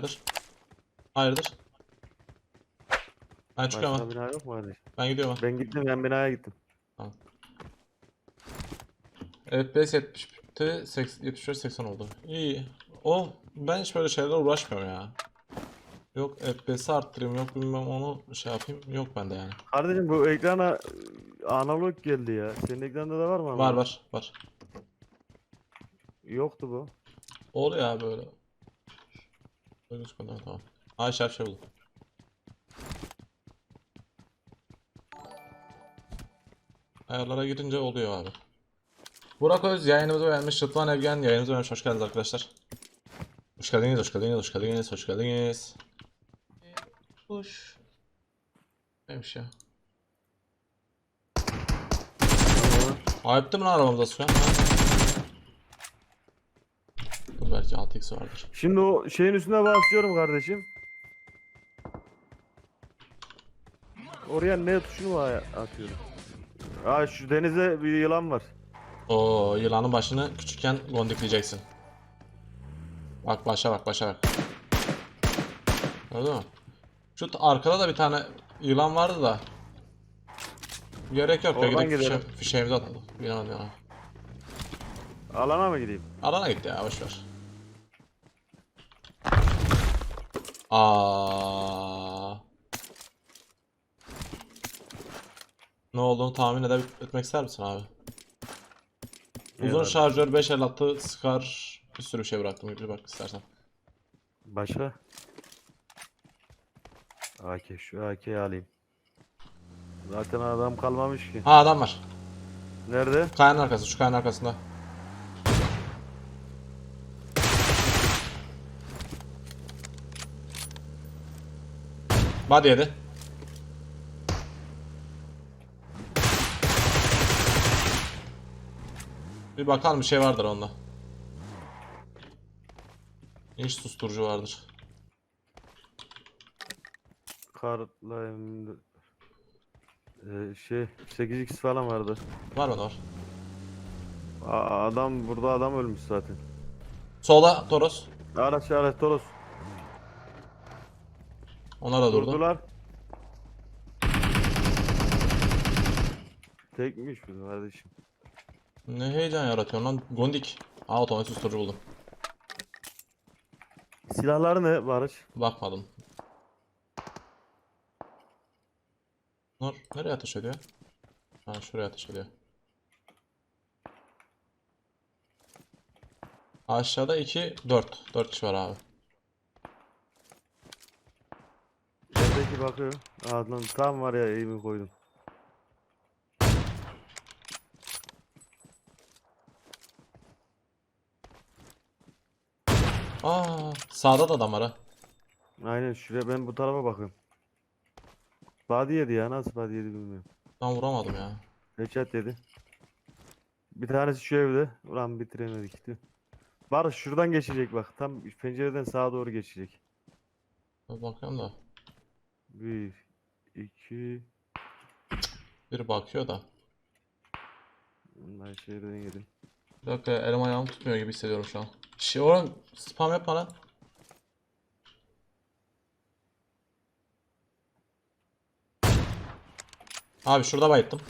Hayırdır? Hayırdır? Ben çıkıyorum Başka ben. bina yok mu kardeşim? Ben gidiyorum ben. Gittim ben binaya gittim. Evet 5 70'ti 75 80 oldu. İyi. O ben hiç böyle şeylerle uğraşmıyorum ya. Yok FPS'i arttırayım yok bilmem onu şey yapayım yok bende yani. Kardeşim bu ekrana e, analog geldi ya. Senin ekranda da var mı? Var analog? var var. Yoktu bu. Oluyor ya böyle. Böyle gözükmüyor, tamam. Ay şarj şey buldum. Ayarlara girince oluyor abi. Burak Öz yayınımızı beğenmiş. Rıdvan Evgen yayınımızı beğenmiş. Hoş geldiniz arkadaşlar. Hoş geldiniz, hoş geldiniz, hoş geldiniz, hoş geldiniz. Hoş. Neymiş ya? Ayıptı mı lan arabamızda şu an? Belki 6x vardır. Şimdi o şeyin üstüne basıyorum kardeşim. Oraya ne tuşunu atıyorum. Aa şu denize bir yılan var. Oo yılanın başını küçükken gondikleyeceksin. Bak başa bak başa bak. Gördün mü? Şu arkada da bir tane yılan vardı da. Gerek yok ya Oradan gidip fişe, gidelim. fişeğimizi atalım. Yılan yılan. Alana mı gideyim? Alana gitti ya boşver. Aa. Ne olduğunu tahmin edip etmek ister misin abi? Uzun Eyvallah. şarjör 556 Scar bir sürü şey bıraktım bir bak istersen. Başka? AK şu AK'yi alayım. Zaten adam kalmamış ki. Ha adam var. Nerede? Kayanın arkası şu kayanın arkasında. Body yedi. Bir bakalım bir şey vardır onda. İş susturucu vardır. Karla M- Ee, şey 8x falan vardı. Var mı var? Aa, adam burada adam ölmüş zaten. Solda Toros. Araç araç Toros. Onlar da durdu. Durdular. Tekmiş bu kardeşim. Ne heyecan yaratıyorsun lan Gondik. Aa otomatik susturucu buldum. Silahları ne Barış? Bakmadım. Nur nereye ateş ediyor? Ha şuraya ateş ediyor. Aşağıda 2 4. 4 kişi var abi. Evdeki bakıyor. Aa lan tam var ya iyi mi koydum. Aa sağda da adam var ha. Aynen şuraya ben bu tarafa bakıyorum. Body yedi ya nasıl body yedi bilmiyorum. Ben vuramadım ya. Headshot yedi. Bir tanesi şu evde. Ulan bitiremedik. Barış şuradan geçecek bak. Tam pencereden sağa doğru geçecek. Bakıyorum da. Bir, iki, Biri bakıyor da. ben şeyden yedim. Bir dakika elim ayağım tutmuyor gibi hissediyorum şu an. Şey oğlum spam yapma lan. Abi şurada bayıttım.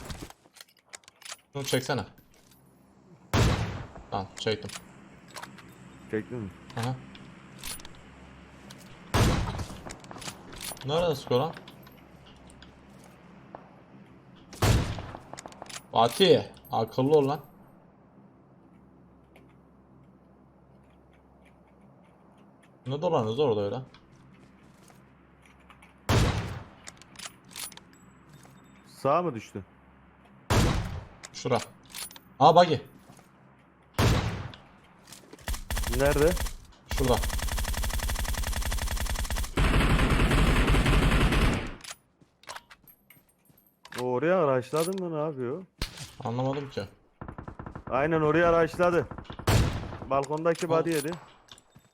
Şunu çeksene. Tamam çektim. Çektin mi? Aha. Nerede skor lan? Fatih, akıllı ol lan. Ne dolanıyoruz orada öyle? Sağa mı düştü? Şura. Aa buggy. Nerede? Şurada. Oraya araçladın mı ne yapıyor? Anlamadım ki. Aynen oraya araçladı. Balkondaki Al. body yedi.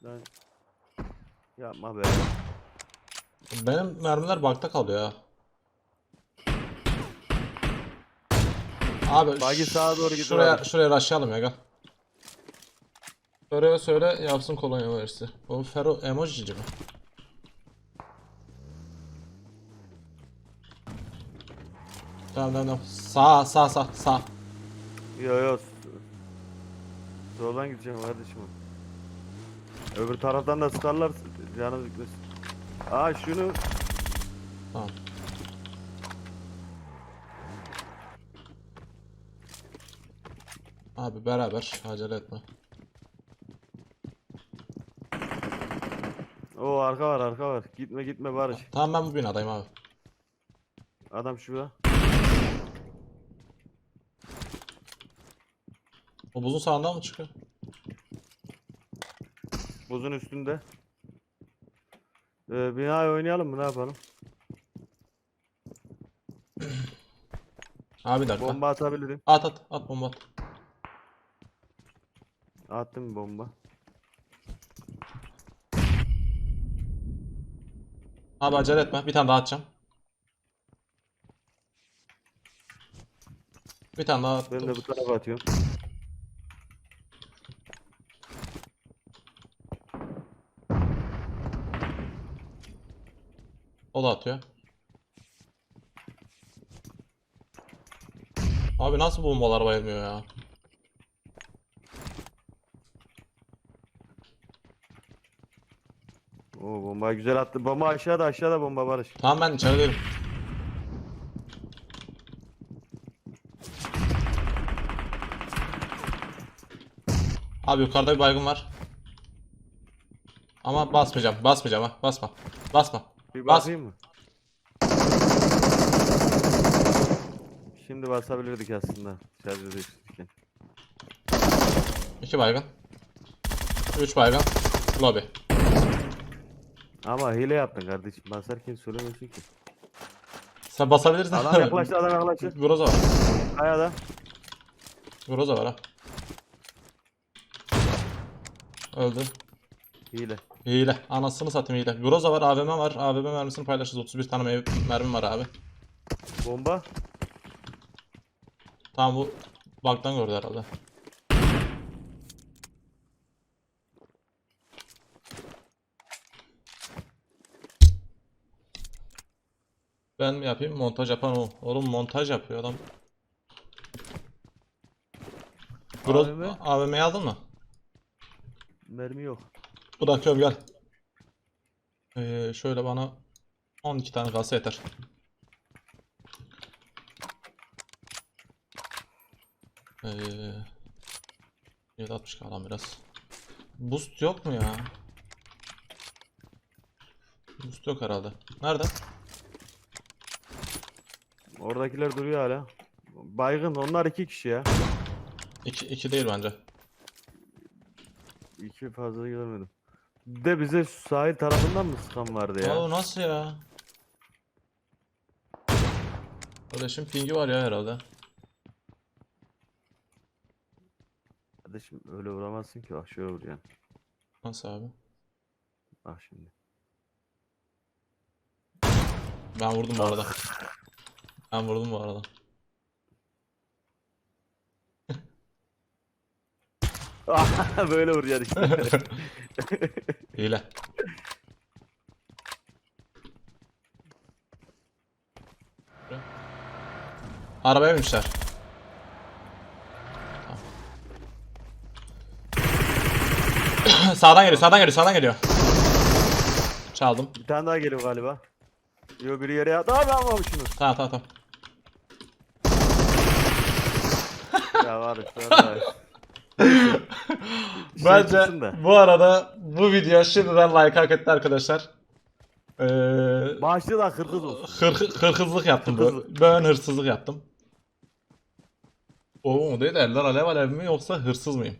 Lan. Yapma be. Benim mermiler bakta kalıyor ya. Abi ş- sağa doğru gidiyor Şuraya abi. şuraya rushlayalım ya gel. Ferro'ya söyle yapsın kolonya verisi. O Ferro emojici mi? Tamam tamam tamam. Sağ sağ sağ sağ. Yo yo. Soldan gideceğim kardeşim. Öbür taraftan da sıkarlar canı gitmesin. Aa şunu Tamam. Abi beraber acele etme. o arka var arka var. Gitme gitme Barış. Tamam ben bu binadayım abi. Adam şurada. O buzun sağından mı çıkıyor? Buzun üstünde. Ee, binayı oynayalım mı ne yapalım? Abi bir dakika. Bomba atabilirim. At at at bomba at. Attım bomba. Abi acele etme. Bir tane daha atacağım. Bir tane daha Ben attım. de bu tarafa atıyorum. O da atıyor. Abi nasıl bombalar bayılmıyor ya? Oo bomba güzel attı. Bomba aşağıda aşağıda bomba Barış. Tamam ben içerideyim. Abi yukarıda bir baygın var. Ama basmayacağım. Basmayacağım ha. Basma. Basma. Bir Bas. basayım mı? Şimdi basabilirdik aslında. Şarjı değiştirirken. İki baygın. Üç baygın. Lobby. Ama hile yaptın kardeşim. Basarken söylemiyorsun ki. Sen basabilirsin. Adam yaklaştı adam yaklaştı. Groza var. Kayada. Groza var ha. Öldü. Hile. Hile. Anasını satayım hile. Groza var, AVM var. AVM mermisini paylaşırız. 31 tane mev- mermim var abi. Bomba. Tamam bu bug'dan gördü herhalde. Ben mi yapayım? Montaj yapan o. Oğlum montaj yapıyor adam. Groz AVM? AVM'yi aldın mı? Mermi yok. Bırakıyorum gel. Ee, şöyle bana 12 tane kalsa yeter. Ee, 760 kalan biraz. Boost yok mu ya? Boost yok herhalde. Nerede? Oradakiler duruyor hala. Baygın onlar iki kişi ya. 2 2 değil bence. İki fazla görmedim. De bize şu sahil tarafından mı sıkan vardı ya? Aa, nasıl ya? Kardeşim pingi var ya herhalde. Kardeşim öyle vuramazsın ki bak şöyle vuracaksın. Nasıl abi? Bak şimdi. Ben vurdum bu arada. Ben vurdum bu arada. böyle vuracaksın işte. Hile. Arabaya binmişler. Tamam. sağdan geliyor, sağdan geliyor, sağdan geliyor. Çaldım. Bir tane daha geliyor galiba. Yo biri yere yattı. Abi ama şunu. Tamam tamam tamam. ya var işte. Bence çıksın da. bu arada bu video şimdiden like hak etti arkadaşlar. Ee, Maaşlı da kırkız olsun. hır, hırhızlık yaptım. bu. Hırhızlık. Ben hırsızlık yaptım. O mu değil eller alev alev mi yoksa hırsız mıyım?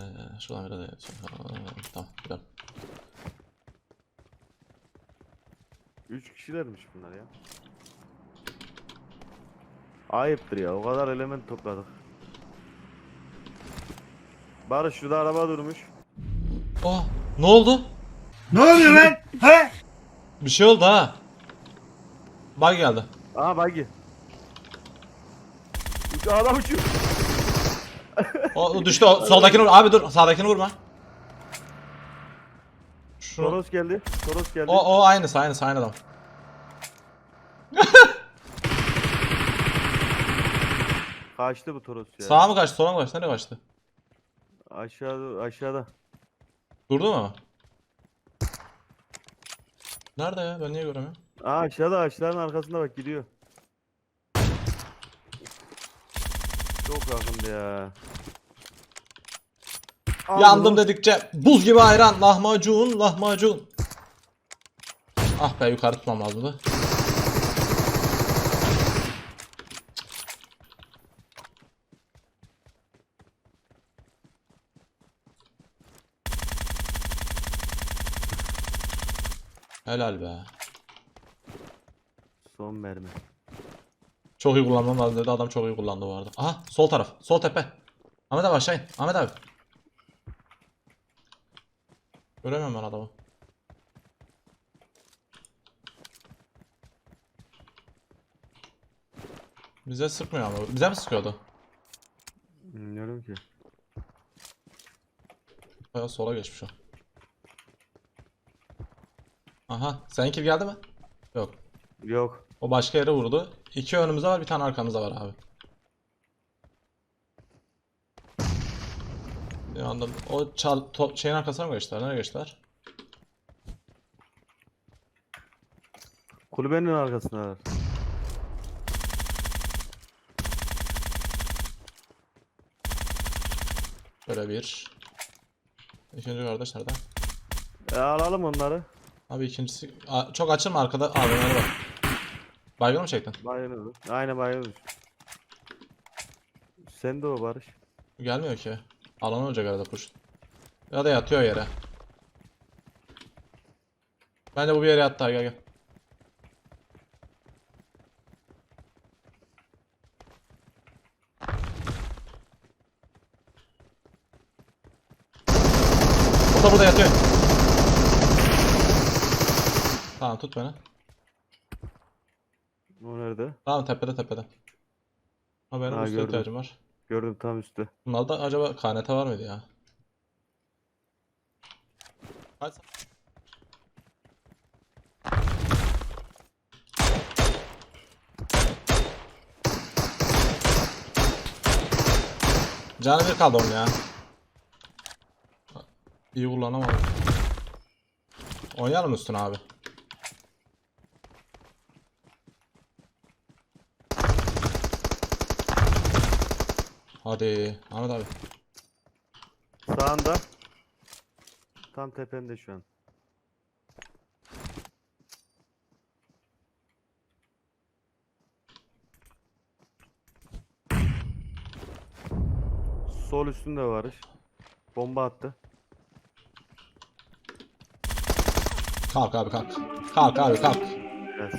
Ee, şuradan biraz daha Tamam gidelim. Üç kişilermiş bunlar ya. Ayıptır ya o kadar element topladık. Barış şurada araba durmuş. Oh, ne oldu? Ne oluyor lan? He? Bir şey oldu ha. Bug geldi. Aha buggy. Adam uçuyor. O, o düştü o soldakini vur. Abi dur sağdakini vurma. Şunu. Toros geldi. Toros geldi. O o aynısı aynısı aynı adam. Kaçtı bu Toros ya. Sağa mı kaçtı sola mı kaçtı nereye kaçtı? Aşağıda aşağıda. Durdu mu? Nerede ya ben niye göremiyorum? Aa aşağıda ağaçların arkasında bak gidiyor. Çok yakındı ya. Yandım dedikçe buz gibi ayran lahmacun lahmacun. Ah be yukarı tutmam lazımdı. Helal be. Son mermi. Çok iyi kullanmam lazım dedi. Adam çok iyi kullandı bu arada. Aha sol taraf. Sol tepe. Ahmet abi aşağı in. Ahmet abi. Göremiyorum ben adamı. Bize sıkmıyor ama. Bize mi sıkıyordu? Bilmiyorum ki. Bayağı sola geçmiş o. Aha. Seninki geldi mi? Yok. Yok. O başka yere vurdu. İki önümüzde var, bir tane arkamızda var abi. Bir anda o çal, to- şeyin arkasına mı geçtiler? Nereye geçtiler? Kulübenin arkasında var. Böyle bir. İkinci kardeş nerede? E, alalım onları. Abi ikincisi... Aa, çok açılma arkada. Abi nerede bak. Baygın mı çektin? Bayılır. Aynen bayılır. Sen de o Barış. Gelmiyor ki. Alan olacak arada push. Ya da yatıyor yere. Bence bu bir yere yattı gel gel. O da burada yatıyor. Tamam tut beni. O nerede? Tamam tepede tepede. Ha benim Ha, üstüne gördüm. ihtiyacım var. Gördüm tam üstte. Bunlarda acaba KNT var mıydı ya? Hadi. sen- Canı bir kaldı onun ya. İyi kullanamadım. Oynayalım üstüne abi. Hadi Ahmet abi. Sağında. Tam tepende şu an. Sol üstünde Barış. Bomba attı. Kalk abi kalk. Kalk abi kalk. Biraz.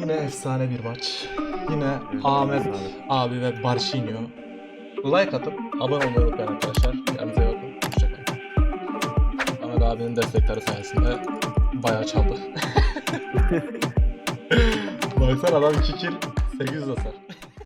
Yine efsane bir maç. Yine Ahmet abi ve Barşinho. Like atıp abone olmayı unutmayın arkadaşlar. Kendinize bakın. Hoşçakalın. Ahmet abinin destekleri sayesinde bayağı çaldık. Baksana adam 2 kill 800 hasar.